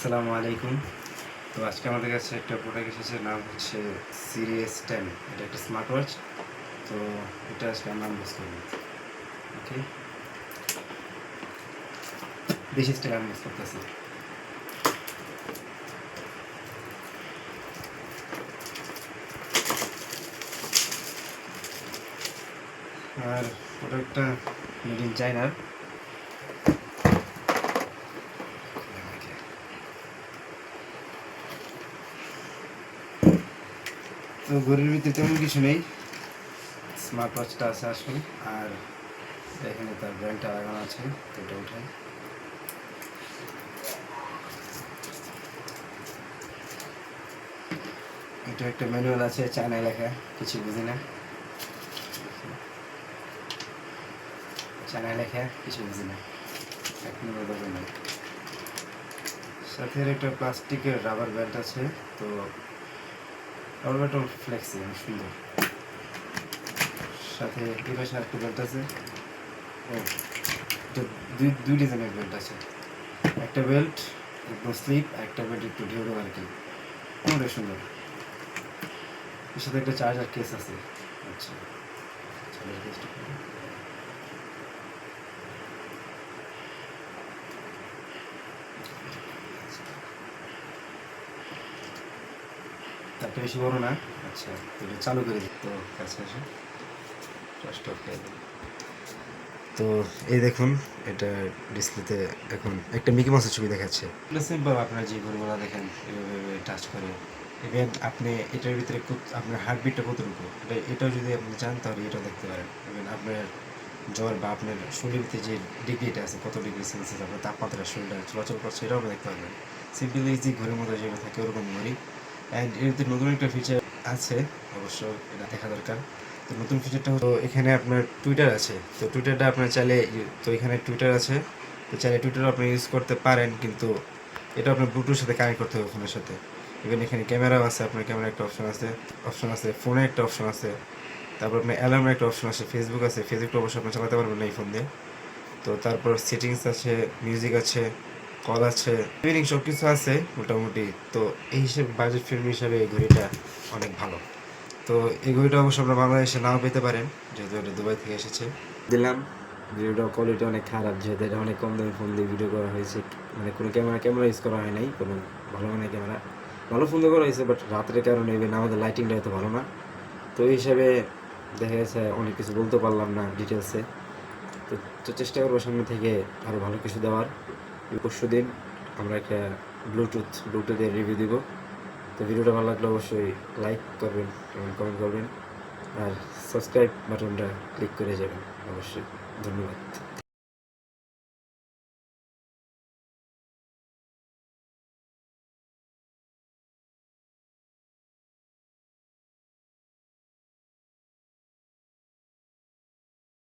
আসসালামু আলাইকুম। তো আজকে আমাদের কাছে একটা প্রোডাক্ট এসেছে, নাম হচ্ছে সিরিয়াস টেন এটা একটা স্মার্ট ওয়াচ তো এটা আজকে আমরা আনবক্স করব। ওকে বেশি স্টাইল আনবক্স করতেছি। আর প্রোডাক্টটা মেড ইন চায়নার তো ঘড়ির ভিতরে তেমন কিছু নেই। স্মার্ট ওয়াচটা আছে, আসুন। আর এখানে তার ব্র্যান্ডটা লাগানো আছে এটা উঠাই এটা একটা ম্যানুয়াল আছে, চায়নায় লেখা, কিছু বুঝি না। চায়নায় লেখা, কিছু বুঝি না। এক নম্বর দরকার নেই সাথে একটা প্লাস্টিকের রাবার ব্যান্ড আছে, তো রাবার ব্যান্ডটা ফ্লেক্সি সুন্দর সাথে এই পাশে আরেকটা বেল্ট আছে। ও, দুই দুই ডিজাইনের বেল্ট আছে। একটা বেল্ট একদম স্লিপ একটা বেল্ট একটু ঢেউ আর কি অনেক সুন্দর। এর সাথে একটা চার্জার কেস আছে। আচ্ছা চার্জার কেসটা তারটা বেশি বড় না। আচ্ছা তো এটা চালু করে দিই তো কাছে আসে করে তো এই দেখুন এটা ডিসপ্লেতে এখন একটা মিকি মাউসের ছবি দেখাচ্ছে। এটা সিম্পল আপনারা যে ঘড়িগুলো দেখেন এভাবে টাচ করে। ইভেন আপনি এটার ভিতরে কত- আপনার হার্টবিটটা কতটুকু? এটা এটাও যদি আপনি চান তাহলে এটাও দেখতে পারেন। ইভেন আপনার জ্বর বা আপনার শরীর ভিতরে যে ডিগ্রিটা আছে কত ডিগ্রি সেলসিয়াস আপনার তাপমাত্রা শরীরটা চলাচল করছে এটাও আপনি দেখতে পারবেন। সিম্পল ইজি ঘড়ির মধ্যে যেটা থাকে ওরকম ঘড়ি। অ্যান্ড ভিতরে নতুন একটা ফিচার আছে, অবশ্য এটা দেখা দরকার। তো নতুন ফিচারটা হলো এখানে আপনার টুইটার আছে। তো টুইটারটা আপনার চাইলে, তো এখানে টুইটার আছে। তো চাইলে টুইটার আপনি ইউজ করতে পারেন, কিন্তু এটা আপনার ব্লুটুথ সাথে কানেক্ট করতে হবে ফোনের সাথে। ইভেন এখানে ক্যামেরাও আছে, আপনার ক্যামেরা একটা অপশন আছে অপশন আছে ফোনে একটা অপশন আছে। তারপর আপনার অ্যালার্মের একটা অপশন আছে ফেসবুক আছে। ফেসবুকটা অবশ্যই আপনি চালাতে পারবেন না এই ফোন দিয়ে তো তারপর সেটিংস আছে মিউজিক আছে। কল আছে ইভিনিং সব কিছু আছে মোটামুটি। তো এই হিসেবে বাজেট ফিল্ম হিসাবে এই ঘড়িটা অনেক ভালো। তো এই ঘড়িটা অবশ্য আপনারা বাংলাদেশে নাও পেতে পারেন, যেহেতু এটা দুবাই থেকে এসেছে। দিলাম। ভিডিওটা কোয়ালিটি অনেক খারাপ, যেহেতু এটা অনেক কম দামি ফোন দিয়ে ভিডিও করা হয়েছে। মানে কোনো ক্যামেরা ক্যামেরা ইউজ করা হয় নাই, কোনো ভালো মানে ক্যামেরা ভালো ফোন করা হয়েছে বাট রাতের কারণে ইভেন আমাদের লাইটিংটা এত ভালো না। তো এই হিসাবে দেখা গেছে অনেক কিছু বলতে পারলাম না ডিটেলসে তো চেষ্টা করব সামনে থেকে আরও ভালো কিছু দেওয়ার। পরশু দিন আমরা একটা ব্লুটুথ ব্লুটুথের রিভিউ দিব। তো ভিডিওটা ভালো লাগলে অবশ্যই লাইক করবেন এবং কমেন্ট করবেন। আর সাবস্ক্রাইব বাটনটা ক্লিক করে যাবেন। অবশ্যই ধন্যবাদ।